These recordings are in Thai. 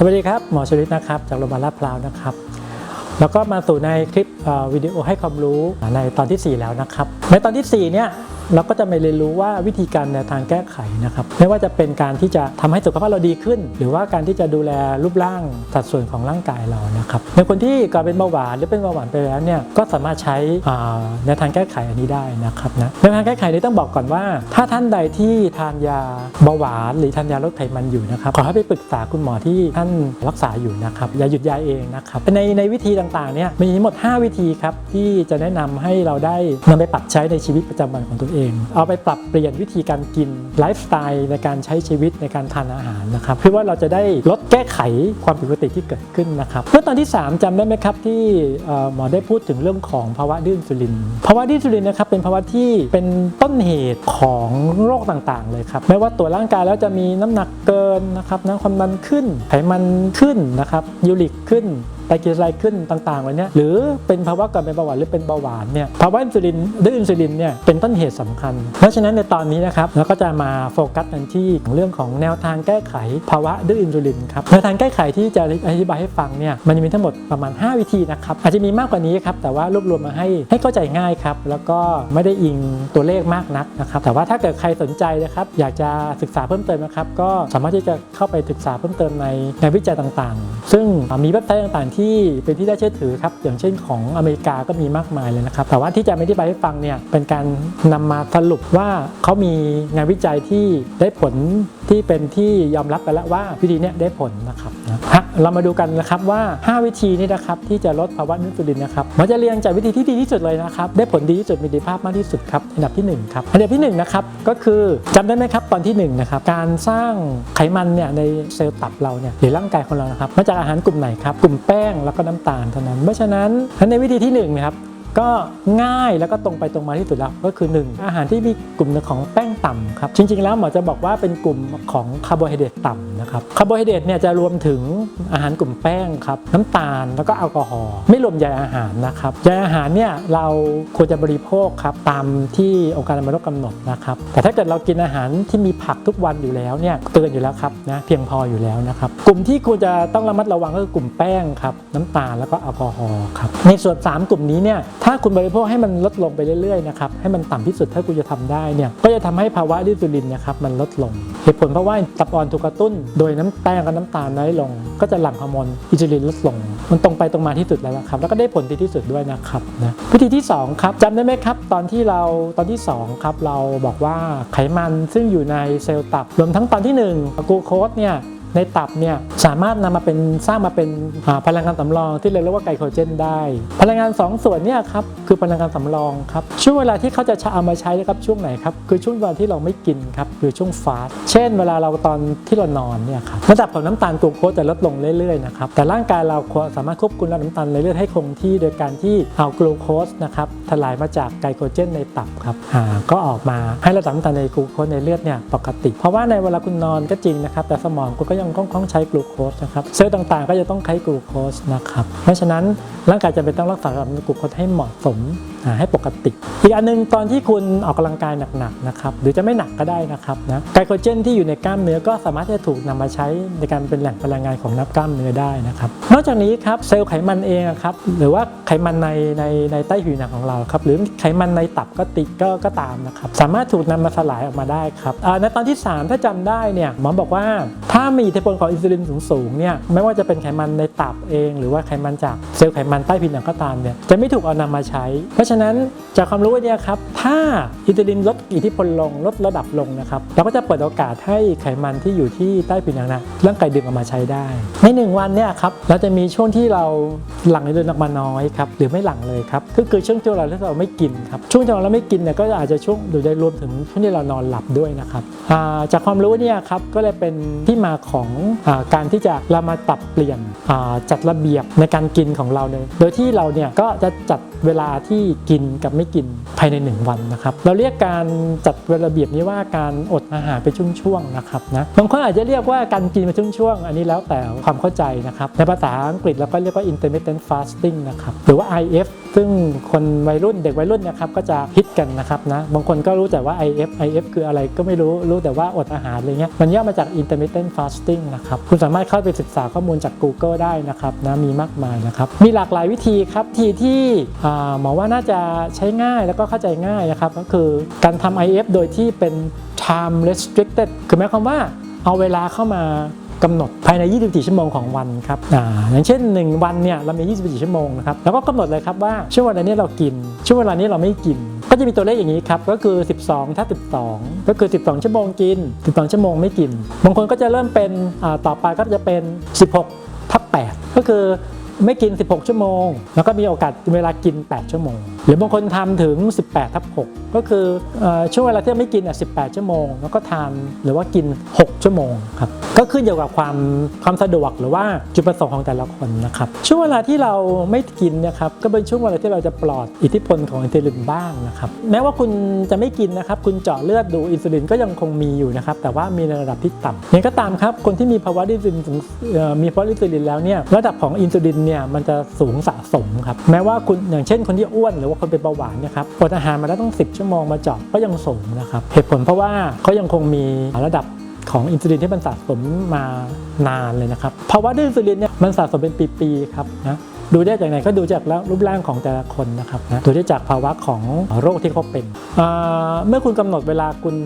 สวัสดีครับหมอชลิตนะครับจากโรงพยาบาลลาดพร้าวนะครับ แล้วก็มาสู่ในคลิปวิดีโอให้ความรู้ในตอนทีสี่4 แล้วนะครับ ในตอนทีสี่4 เนี่ย เราก็จะมาเรียนรู้ว่าวิธีการแนทางแก้ไขนะครับไม่ว่าจะเป็นการที่จะทำให้สุขภาพเราดีขึ้น หรือว่าการที่จะดูแลรูปร่างสัดส่วนของร่างกายเรานะครับในคนที่ก่อนเป็นเบาหวานหรือเป็นเบาหวานไปแล้วเนี่ยก็สามารถใช้อ่าแนทางแก้ไขอันนี้ได้นะครับนะแนทางแก้ไขนี้ต้องบอกก่อนว่า ถ้าท่านใดที่ทานยาเบาหวานหรือทานยาลดไขมันอยู่นะครับขอให้ไปปรึกษาคุณหมอที่ท่านรักษาอยู่นะครับอย่าหยุดยาเองนะครับในในวิธีต่างๆเนี่ยมีทั้งหมด 5 วิธีครับที่จะแนะนำให้เราได้นำไปปรับใช้ในชีวิตประจำวันของตัวเองเอาไปปรับเปลี่ยนวิธีการกินไลฟ์สไตล์ในการใช้ชีวิตในการทานอาหารนะครับเพื่อว่าเราจะได้ลดแก้ไขความผิดปกติที่เกิดขึ้นนะครับเมื่อตอนที่ 3จำได้ไหมครับที่หมอได้พูดถึงเรื่องของภาวะดื้ออินซูลินภาวะดื้ออินซูลินนะครับเป็นภาวะที่เป็นต้นเหตุของโรคต่างๆ เลยครับไม่ว่าตัวร่างกายแล้วจะมีน้ำหนักเกินนะครับน้ำความดันขึ้นไขมันขึ้นนะครับยูริกขึ้น ไตรกลีเซอไรขึ้นต่างๆเหล่านี้หรือเป็นภาวะก่อนเป็นเบาหวานหรือเป็นเบาหวานเนี่ยภาวะอินซูลินดื้ออินซูลินเนี่ยเป็นต้นเหตุสำคัญ เพราะฉะนั้นในตอนนี้นะครับเราก็จะมาโฟกัสกันที่เรื่องของแนวทางแก้ไขภาวะดื้ออินซูลินครับแนวทางแก้ไขที่จะอธิบายให้ฟังเนี่ยมันจะมีทั้งหมดประมาณ 5 วิธีนะครับอาจจะมีมากกว่านี้ครับแต่ว่ารวบรวมมาให้ให้เข้าใจง่ายครับแล้วก็ไม่ได้อิงตัวเลขมากนักนะครับแต่ว่าถ้าเกิดใครสนใจนะครับอยากจะศึกษาเพิ่มเติมนะครับก็สามารถที่จะเข้าไปศึกษาเพิ่มเติมในงานวิจัยต่างๆ ซึ่งมีเว็บไซต์ต่างๆที่เป็นที่ได้เชื่อถือครับอย่างเช่นของอเมริกาก็มีมากมายเลยนะครับแต่ว่าที่จะไม่ได้ไปให้ฟังเนี่ยเป็นการนำมาสรุปว่าเขามีงานวิจัยที่ได้ผลที่เป็นที่ยอมรับไปแล้วว่าวิธีนี้ได้ผลนะครับ เรามาดูกันนะครับว่า 5 วิธีนี้นะครับที่จะลดภาวะอินซูลินนะครับมันจะเรียงจากวิธีที่ดีที่สุดเลยนะครับได้ผลดีที่สุดมีประสิทธิภาพมากที่สุดครับอันดับที่หนึ่งครับอันดับที่หนึ่งนะครับก็คือจำได้ไหมครับตอนที่หนึ่งนะครับการสร้างไขมันเนี่ยในเซลล์ตับเราเนี่ยหรือร่างกายของเรานะครับมาจากอาหารกลุ่มไหนครับกลุ่มแป้งแล้วก็น้ำตาลเท่านั้นเพราะฉะนั้นในวิธีที่หนึ่งนะครับก็ง่ายแล้วก็ตรงไปตรงมาที่สุดแล้วก็คือ 1 อาหารที่มีกลุ่มของแป้ง ต่ำครับจริงๆแล้วหมอจะบอกว่าเป็นกลุ่มของคาร์โบไฮเดรตต่ำนะครับคาร์โบไฮเดรตเนี่ยจะรวมถึงอาหารกลุ่มแป้งครับน้ำตาลแล้วก็แอลกอฮอล์ไม่รวมใยอาหารนะครับใยอาหารเนี่ยเราควรจะบริโภคครับตามที่องค์การอนามัยโลกกำหนดนะครับแต่ถ้าเกิดเรากินอาหารที่มีผักทุกวันอยู่แล้วเนี่ยเกินอยู่แล้วครับนะเพียงพออยู่แล้วนะครับกลุ่มที่ควรจะต้องระมัดระวังก็คือกลุ่มแป้งครับน้ำตาลแล้วก็แอลกอฮอล์ครับในส่วน 3 กลุ่มนี้เนี่ยถ้าคุณบริโภคให้มันลดลงไปเรื่อยๆนะครับให้มันต่ำที่สุดถ้าคุณจะทำได้เนี่ยก็จะทำให้ภาวะอินซูลินนะครับมันลดลง เหตุผลเพราะว่าตับอ่อนถูกกระตุ้น โดยน้ำแป้งกับน้ำตาลน้อยลง ก็จะหลั่งฮอร์โมนอินซูลินลดลง มันตรงไปตรงมาที่สุดแล้วนะครับ แล้วก็ได้ผลดีที่สุดด้วยนะครับนะวิธีที่สองครับจำได้ไหมครับ ตอนที่เราตอนที่สองครับเราบอกว่าไขมันซึ่งอยู่ในเซลล์ตับรวมทั้งตอนที่หนึ่งกลูโคสเนี่ย ในตับเนี่ยสามารถนำมาเป็นสร้างมาเป็นพลังงานสำรองที่เรียกว่าไกลโคเจนได้ พลังงาน 2 ส่วนเนี่ยครับคือพลังงานสำรองครับช่วงเวลาที่เขาจะเอามาใช้นะครับช่วงไหนครับคือช่วงเวลาที่เราไม่กินครับคือช่วงฟาสต์เช่น เวลาเราตอนที่เรานอนเนี่ยครับระดับของน้ำตาลกลูโคสจะลดลงเรื่อยๆนะครับแต่ร่างกายเราสามารถควบคุมระดับน้ำตาลในเลือดให้คงที่โดยการที่เอากลูโคสนะครับทลายมาจากไกลโคเจนในตับครับก็ออกมาให้ระดับน้ำตาลในกลูโคสในเลือดเนี่ยปกติ เพราะว่าในเวลาคุณนอนก็จริงนะครับแต่สมองคุณก็ยังต้องใช้กลูโคสนะครับเซลล์ต่างๆ ก็จะต้องใช้กลูโคสนะครับเพราะฉะนั้นร่างกายจะเป็นต้องรักษาระดับกลูโคสให้เหมาะสม ให้ปกติ อีกอันหนึงตอนที่คุณออกกำลังกายหนักๆนะครับหรือจะไม่หนักก็ได้นะครับนะไกลโคเจนที่อยู่ในกล้ามเนื้อก็สามารถที่จะถูกนำมาใช้ในการเป็นแหล่งพลังงานของนับกล้ามเนื้อได้นะครับนอกจากนี้ครับเซลล์ไขมันเองครับหรือว่าไขมันในในในใต้ผิวหนังของเราครับหรือไขมันในตับก็ติดก็ก็ตามนะครับสามารถถูกนำมาสลายออกมาได้ครับในตอนที่ 3 ถ้าจำได้เนี่ยหมอบอกว่าถ้ามีอิทธิพลของอินซูลินสูงๆเนี่ยไม่ว่าจะเป็นไขมันในตับเอง หรือว่าไขมันจากเซลล์ไขมันใต้ผิวหนังก็ตามเนี่ยจะไม่ถูกเอานำมาใช้เพราะฉะนั้นจากความรู้เนี่ยครับ ถ้าอินซูลินลดอิทธิพลลงลดระดับลงนะครับเราก็จะเปิดโอกาสให้ไขมันที่อยู่ที่ใต้ผิวหนังนะร่างกายดึงออกมาใช้ได้ ในหนึ่งวันเนี่ยครับเราจะมีช่วงที่เราหลั่งอินซูลินออกมาน้อยครับหรือไม่หลั่งเลยครับก็คือช่วงที่เราที่เราไม่กินครับช่วงที่เราไม่กินเนี่ยก็อาจจะช่วงโดยรวมถึงช่วงที่เรานอนหลับด้วยนะครับาจากความรู้เนี่ยครับก็เลยเป็นที่มาของอาการที่จะเรามาปรับเปลี่ยนจัดระเบียบในการกินของเราเนี่ยโดยที่เราเนี่ยก็จะจัดเวลาที่กินกับไม่กินภายใน 1 วันนะครับ เราเรียกการจัดระเบียบนี้ว่าการอดอาหารไปช่วงๆนะครับนะบางคนอาจจะเรียกว่าการกินไปช่วงๆอันนี้แล้วแต่ความเข้าใจนะครับในภาษาอังกฤษเราก็เรียกว่า intermittent fasting นะครับหรือว่า IF ซึ่งคนวัยรุ่นเด็กวัยรุ่นนะครับก็จะฮิตกันนะครับนะบางคนก็รู้แต่ว่า IF IF คืออะไรก็ไม่รู้รู้แต่ว่าอดอาหารอะไรเงี้ยมันย่อมาจาก intermittent fasting นะครับคุณสามารถเข้าไปศึกษาข้อมูลจาก Google ได้นะครับนะมีมากมายนะครับมีหลากหลายวิธีครับวิธีที่หมอว่าน่าจะใช้ง่ายแล้วก็เข้าใจง่ายนะครับก็คือการทำ IF โดยที่เป็น time restricted คือหมายความว่าเอาเวลาเข้ามา กำหนดภายใน 24 ชั่วโมงของวันครับอาอย่างเช่น 1 วันเนี่ยเรามี 24 ชั่วโมงนะครับแล้วก็กำหนดเลยครับว่าช่วงเวลานี้เรากิน ช่วงเวลานี้เราไม่กิน ก็จะมีตัวเลขอย่างนี้ครับก็คือ 12 ถ้า 12 ก็คือ 12 ชั่วโมงกิน 12 ชั่วโมงไม่กิน บางคนก็จะเริ่มเป็นอ่าต่อไปก็จะเป็น 16ทับ8ก็คือไม่กิน 16 ชั่วโมง แล้วก็มีโอกาสเวลากิน 8 ชั่วโมง หรือบางคนทำถึง 18ทับ6ก็คือช่วงเวลาที่ไม่กินอะ18 ชั่วโมง แล้วก็ทานหรือว่ากิน 6 ชั่วโมงครับก็ขึ้นอยู่กับความความสะดวกหรือว่าจุดประสงค์ของแต่ละคนนะครับช่วงเวลาที่เราไม่กินนะครับก็เป็นช่วงเวลาที่เราจะปลอดอิทธิพลของอินซูลินบ้างนะครับแม้ว่าคุณจะไม่กินนะครับคุณเจาะเลือดดูอินซูลินก็ยังคงมีอยู่นะครับแต่ว่ามีในระดับที่ต่ำอย่างก็ตามครับคนที่มีภาวะอินซูลินมีภาวะอินซูลินแล้วเนี่ยระดับของอินซูลินเนี่ยมันจะสูงสะสมครับแม้ว่าคุณอย่างเช่นคนที่อ้วนหรือว่าคนเป็นเบาหวานเนี่ยครับอดอาหารมาแล้วต้อง 10 ชั่วโมงมาเจาะก็ยังสูงนะครับเหตุผลเพราะว่าเขายังคงมีระดับของอินซูลินที่มันสะสมมานานเลยนะครับภาวะดื้ออินซูลินเนี่ยมันสะสมเป็นปีๆครับนะ ดูได้จากไหนก็ดูจากแล้วรูปร่างของแต่ละคนนะครับนะดูได้จากภาวะของโรคที่เขาเป็นอ่าเมื่อคุณกำหนดเวลาคุณ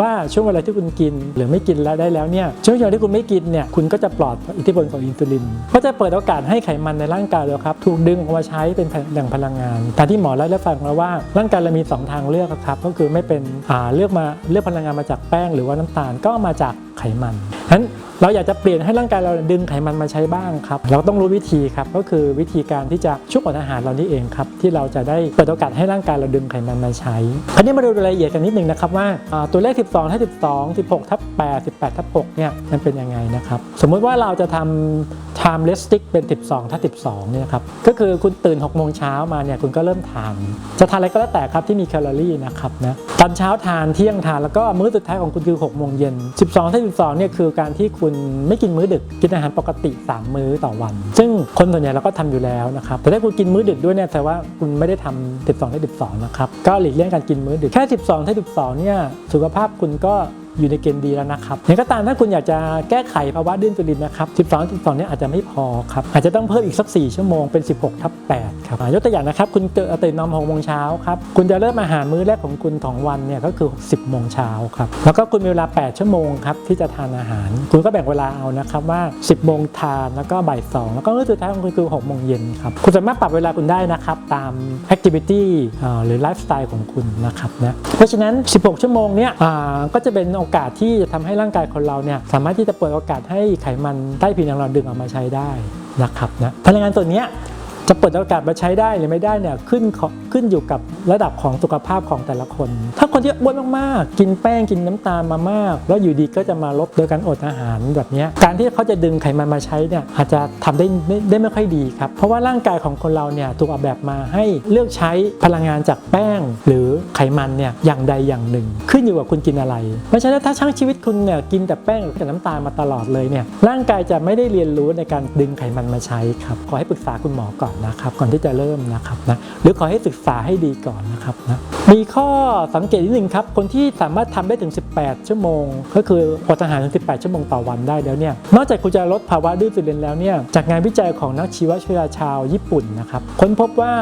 ว่าช่วงเวลาที่คุณกิน หรือไม่กินแล้วได้แล้วเนี่ยช่วงเวลาที่คุณไม่กินเนี่ยคุณก็จะปลอดอิทธิพลของอินซูลิน ก็จะเปิดโอกาสให้ไขมันในร่างกายเราครับถูกดึงออกมาใช้เป็นแหล่งพลังงานตามที่หมอเล่าให้ฟังแล้วว่าร่างกายเรามีสองทางเลือกครับก็คือไม่เป็นอ่าเลือกมาเลือกพลังงานมาจากแป้งหรือว่าน้ำตาลก็มาจาก ไขมันฉะนั้นเราอยากจะเปลี่ยนให้ร่างกายเราดึงไขมันมาใช้บ้างครับ เราต้องรู้วิธีครับก็คือวิธีการที่จะชุบออาหารเรานี่เองครับที่เราจะได้เปิดโอกาสให้ร่างกายเราดึงไขมันมาใช้ คราวนี้มาดูรายละเอียดกันนิดนึงนะครับว่าตัวเลข 12ทับ12 16ทับ8 18ทับ6เนี่ยมันเป็นยังไงนะครับ สมมุติว่าเราจะทำ time restrict เป็น 12ทับ12เนี่ยครับก็คือคุณตื่น6โมงเช้ามาเนี่ยคุณก็เริ่มทานจะทานอะไรก็แล้วแต่ครับที่มีแคลอรี่นะครับนะตอนเช้าทานเที่ยงทานแล้วก็มื้อสุดท้ายของคุณคือ6โมงเย็น12ทับ12เนี่ยคือการที่คุณไม่กินมื้อดึกกินอาหารปกติ 3 มื้อต่อวัน ซึ่งคนส่วนใหญ่เราก็ทำอยู่แล้วนะครับแต่ถ้าคุณกินมื้อดึกด้วยเนี่ยแสดงว่าคุณไม่ได้ทำ12 ได้ 12 นะครับก็หลีกเลี่ยงการกินมื้อดึกแค่ 12 ได้ 12 เนี่ยสุขภาพคุณก็ อยู่ในเกณฑ์ดีแล้วนะครับอย่างก็ตามถ้าคุณอยากจะแก้ไขภาวะดื้ออินลินนะครับ 12 12เนี่ยอาจจะไม่พอครับ อาจจะต้องเพิ่มอีกสัก 4 ชั่วโมงเป็น 16ทับ8ครับยกตัวอย่างนะครับ คุณเจอตื่นนอน6โมงเช้าครับ คุณจะเริ่มอาหารมื้อแรกของคุณของวันเนี่ยก็คือ 10โมงเช้าครับ แล้วก็คุณมีเวลา 8 ชั่วโมงครับที่จะทานอาหาร คุณก็แบ่งเวลาเอานะครับว่า 10โมงทานแล้วก็บ่าย2แล้วก็มื้อสุดท้ายของคุณคือ6โมงเย็นครับ คุณสามารถปรับเวลาคุณได้นะครับตาม activity อ่าหรือไลฟ์สไตล์ของคุณนะครับนะเพราะฉะนั้น 16 ชั่วโมงเนี่ยก็จะเป็นโอกาสที่จะทำให้ร่างกายคนเราเนี่ยสามารถที่จะเปิดโอกาสให้ไขมันใต้ผิวหนังเราดึงออกมาใช้ได้นะครับนะพลังงานตัวเนี้ยจะเปิดโอกาสมาใช้ได้หรือไม่ได้เนี่ยขึ้น ขึ้นอยู่กับระดับของสุขภาพของแต่ละคน ถ้าคนที่อ้วนมากๆ กินแป้งกินน้ำตาลมามาก แล้วอยู่ดีก็จะมาลดโดยการอดอาหารแบบนี้การที่เขาจะดึงไขมันมาใช้เนี่ยอาจจะทำได้ได้ได้ไม่ค่อยดีครับ เพราะว่าร่างกายของคนเราเนี่ยถูกออกแบบมาให้เลือกใช้พลังงานจากแป้ง หรือไขมันเนี่ยอย่างใดอย่างหนึ่ง ขึ้นอยู่กับคุณกินอะไร เพราะฉะนั้นถ้าช่างชีวิตคุณเนี่ยกินแต่แป้งหรือน้ำตาลมาตลอดเลยเนี่ยร่างกายจะไม่ได้เรียนรู้ในการดึงไขมันมาใช้ครับขอให้ปรึกษาคุณหมอก่อนนะครับก่อนที่จะเริ่มนะครับนะหรือขอให้ศึกษาษาให้ดีก่อนนะครับนะมีข้อสังเกตนิดหนึ่งครับ คนที่สามารถทำได้ถึง 18 ชั่วโมง ก็คืออดอาหารถึง 18 ชั่วโมงต่อวันได้แล้วเนี่ย นอกจากคุณจะลดภาวะดื้ออินซูลินแล้วเนี่ย จากงานวิจัยของนักชีววิทยาชาวญี่ปุ่นนะครับ ค้นพบว่า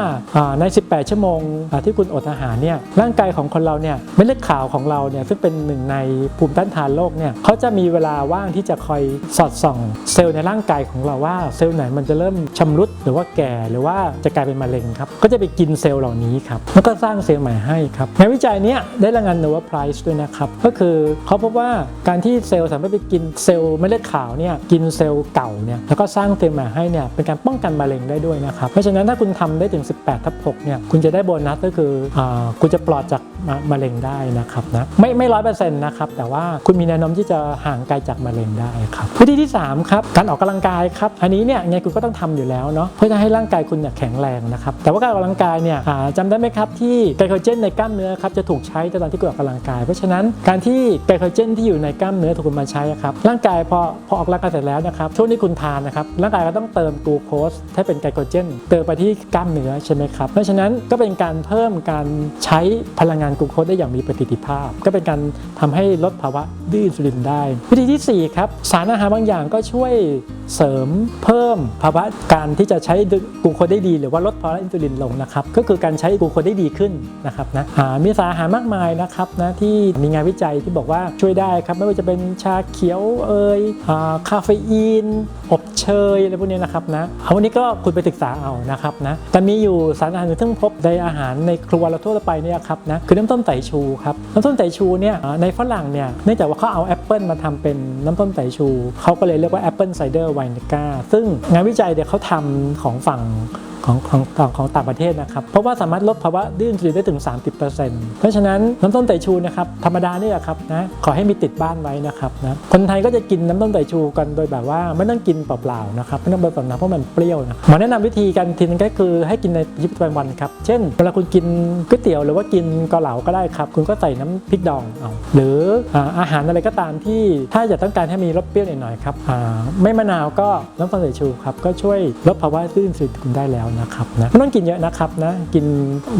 ใน 18 ชั่วโมงที่คุณอดอาหารเนี่ย ร่างกายของคนเราเนี่ยเม็ดเลือดขาวของเราเนี่ย ซึ่งเป็นหนึ่งในภูมิต้านทานโรคเนี่ยเขาจะมีเวลาว่างที่จะคอยสอดส่อง เซลล์ในร่างกายของเราว่าเซลล์ไหนมันจะเริ่มชำรุดหรือว่าแก่หรือว่าจะกลายเป็นมะเร็งครับ ก็จะไปกินเซลล์เหล่านี้ครับแล้วก็สร้างเซลล์ใหม่ให้ครับงานวิจัยนี้ได้รายงานโนวาไพรส์ด้วยนะครับก็คือเขาพบว่าการที่เซลล์สามารถไปกินเซลล์เม็ดเลือดขาวเนี่ยกินเซลล์เก่าเนี่ยแล้วก็สร้างเซลล์ใหม่ให้เนี่ยเป็นการป้องกันมะเร็งได้ด้วยนะครับเพราะฉะนั้นถ้าคุณทำได้ถึง 18ทับ6เนี่ยคุณจะได้โบนัสก็คืออาคุณจะปลอดจากมะมะเร็งได้นะครับนะไม่ไม่ร้อยเปอร์เซ็นต์นะครับแต่ว่าคุณมีแนวโน้มที่จะห่างไกลจากมะเร็งได้ครับวิธีที่สามครับการออกกำลังกายครับอันนี้เนี่ยไงคุณก็ต้องทำอยู่แล้วเนาะเพื่อจะให้ร่างกายคุณเนี่ยแข็งแรงนะครับแต่ว่าการออกกำลังกายเนี่ยจำได้ไหมครับที่ไกลโคเจนในกล้ามเนื้อครับจะถูกใช้ตอนที่คุณออกกำลังกาย เพราะฉะนั้นการที่ไกลโคเจนที่อยู่ในกล้ามเนื้อถูกคุณมาใช้ครับร่างกายพอพอออกกำลังกายเสร็จแล้วนะครับช่วงที่คุณทานนะครับร่างกายก็ต้องเติมกลูโคสให้เป็นไกลโคเจน เติมไปที่กล้ามเนื้อใช่ไหมครับเพราะฉะนั้นก็เป็นการเพิ่มการใช้พลังงานกลูโคสได้อย่างมีประสิทธิภาพ ก็เป็นการทำให้ลดภาวะดื้ออินซูลินได้ วิธีที่สี่ครับสารอาหารบางอย่างก็ช่วย เสริมเพิ่มภาวะการที่จะใช้กูโคได้ดีหรือว่าลดภาวะอินซูลินลงนะครับก็คือการใช้กูโคได้ดีขึ้นนะครับนะมีสารอาหารมากมายนะครับนะที่มีงานวิจัยที่บอกว่าช่วยได้ครับไม่ว่าจะเป็นชาเขียวเอยอคาเฟอีนอบเชยอะไรพวกนี้นะครับนะเอาวันนี้ก็คุณไปศึกษาเอานะครับนะแต่มีอยู่สารอาหารหนึ่งซึ่งพบในอาหารในครัวเราทั่วไปเนี่ยครับนะคือน้ำส้มสายชูครับน้ำส้มสายชูเนี่ยในฝรั่งเนี่ยเนื่องจากว่าเขาเอาแอปเปิลมาทำเป็นน้ำส้มสายชูเขาก็เลยเรียกว่าแอปเปิลไซเดอร์ไวนิก้าซึ่งงานวิจัยเนี่ยเขาทำของฝั่ง ของของของของต่างประเทศนะครับ เพราะว่าสามารถลดภาวะดื้ออินซูลินได้ถึง 30%เพราะฉะนั้นน้ำส้มสายชูนะครับธรรมดาเนี่ยครับนะขอให้มีติดบ้านไว้นะครับนะคนไทยก็จะกินน้ำส้มสายชูกันโดยแบบว่าไม่ต้องกินเปล่าๆนะครับไม่ต้องเปล่าๆนะเพราะมันเปรี้ยวนะหมอแนะนำวิธีการกินก็คือให้กินในชีวิตประจำวันครับเช่น เวลาคุณกินก๋วยเตี๋ยวหรือว่ากินเกาเหลาก็ได้ครับ คุณก็ใส่น้ำพริกดองเอาหรืออาหารอะไรก็ตามที่ถ้าอยากต้องการให้มีรสเปรี้ยวหน่อยๆครับไม่มะนาวก็น้ำส้มสายชูครับก็ช่วยลดภาวะดื้ออินซูลินคุณได้แล้วนะครับนะไม่ต้องกินเยอะนะครับนะกิน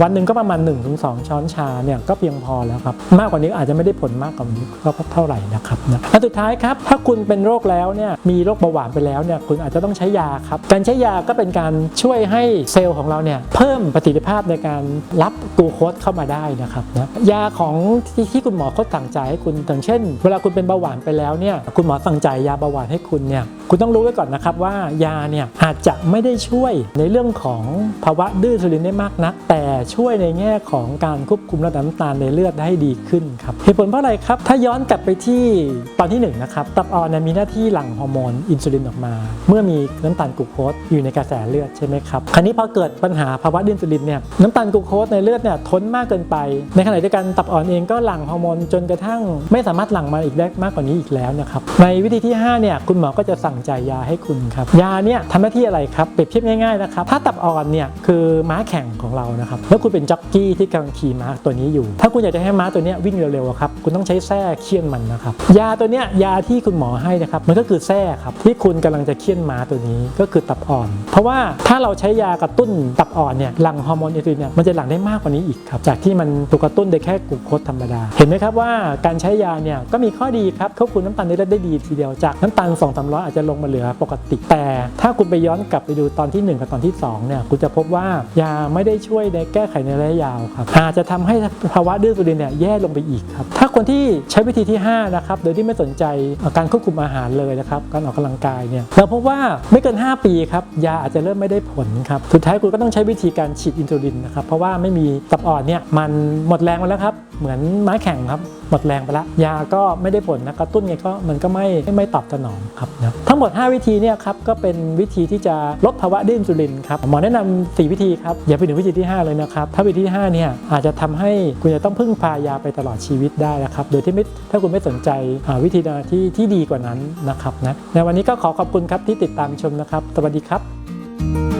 วันหนึ่งก็ประมาณ 1-2 ช้อนชาเนี่ยก็เพียงพอแล้วครับมากกว่านี้อาจจะไม่ได้ผลมากกว่านี้ก็เท่าไหร่นะครับนะและสุดท้ายครับถ้าคุณเป็นโรคแล้วเนี่ยมีโรคเบาหวานไปแล้วเนี่ยคุณอาจจะต้องใช้ยาครับการใช้ยาก็เป็นการช่วยให้เซลล์ของเราเนี่ยเพิ่มประสิทธิภาพในการรับกลูโคสเข้ามาได้นะครับนะยาของที่ที่คุณหมอเขาสั่งจ่ายให้คุณอย่างเช่น เวลาคุณเป็นเบาหวานไปแล้วเนี่ยคุณหมอสั่งจ่ายยาเบาหวานให้คุณเนี่ยคุณต้องรู้ไว้ก่อนนะครับว่ายาเนี่ยอาจจะไม่ได้ช่วยในเรื่องของภาวะดื้ออินซูลินได้มากนัก แต่ช่วยในแง่ของการควบคุมระดับน้ำตาลในเลือดได้ดีขึ้นครับเหตุผลเพราะอะไรครับ ถ้าย้อนกลับไปที่ตอนที่หนึ่งนะครับตับอ่อนมีหน้าที่หลั่งฮอร์โมนอินซูลินออกมา เมื่อมีน้ำตาลกลูโคสอยู่ในกระแสเลือดใช่ไหมครับคราวนี้พอเกิดปัญหาภาวะดื้ออินซูลินเนี่ยน้ำตาลกลูโคสในเลือดเนี่ยทนมากเกินไป ในขณะเดียวกันตับอ่อนเองก็หลั่งฮอร์โมนจนกระทั่ง ไม่สามารถหลั่งมาอีกได้มากกว่านี้อีกแล้วนะครับในวิธีที่ห้าเนี่ยคุณหมอก็จะสั่งจ่ายยาให้คุณครับยาเนี่ยทำหน้าที่อะไรครับเปรียบเทียบง่ายๆนะครับถ้าตัับอ่อนเนี่ยคือม้าแข่งของเรานะครับแล้วคุณเป็นจ็อกกี้ที่กำลังขี่ม้าตัวนี้อยู่ ถ้าคุณอยากจะให้ม้าตัวนี้วิ่งเร็วๆครับคุณต้องใช้แส้เคี่ยนมันนะครับยาตัวเนี้ยยาที่คุณหมอให้นะครับมันก็คือแส้ครับที่คุณกำลังจะเคี่ยนม้าตัวนี้ก็คือตับอ่อน เพราะว่าถ้าเราใช้ยากระตุ้นตับอ่อนเนี่ยหลั่งฮอร์โมนอินซูลินเนี่ยมันจะหลั่งได้มากกว่านี้อีกครับจากที่มันถูกกระตุ้นโดยแค่กลูโคสธรรมดา เห็นไหมครับว่าการใช้ยาเนี่ยก็มีข้อดีครับควบคุมน้ำตาลในเลือดได้ดีทีเดียวจากน้ำตาล2 3 0 0อาจจะลงมาเหลือปกติแต่ ถ้าคุณไปย้อนกลับไปดูตอนที่ 1 กับตอนที่ 2เนี่ยคุณจะพบว่ายาไม่ได้ช่วยในแก้ไขในระยะยาวครับอาจจะทำให้ภาวะดื้ออินซูลินเนี่ยแย่ลงไปอีกครับถ้าคนที่ใช้วิธีที่5นะครับโดยที่ไม่สนใจการควบคุมอาหารเลยนะครับการออกกำลังกายเนี่ยเราพบว่าไม่เกิน 5 ปีครับยาอาจจะเริ่มไม่ได้ผลครับสุดท้ายคุณก็ต้องใช้วิธีการฉีดอินซูลินนะครับเพราะว่าไม่มีตับอ่อนเนี่ยมันหมดแรงไปแล้วครับ เหมือนม้าแข่งครับหมดแรงไปแล้วยาก็ไม่ได้ผลนะกระตุ้นไงก็มันก็ไม่ไม่ตอบสนองครับนะทั้งหมด 5 วิธีเนี่ยครับก็เป็นวิธีที่จะลดภาวะดื้ออินซูลินครับหมอแนะนำ4วิธีครับอย่าไปถึงวิธีที่ 5 เลยนะครับถ้าวิธีที่5เนี่ยอาจจะทำให้คุณจะต้องพึ่งพายาไปตลอดชีวิตได้นะครับโดยที่ไม่ถ้าคุณไม่สนใจวิธีที่ที่ดีกว่านั้นนะครับนะในวันนี้ก็ขอขอบคุณครับที่ติดตามชมนะครับ สวัสดีครับ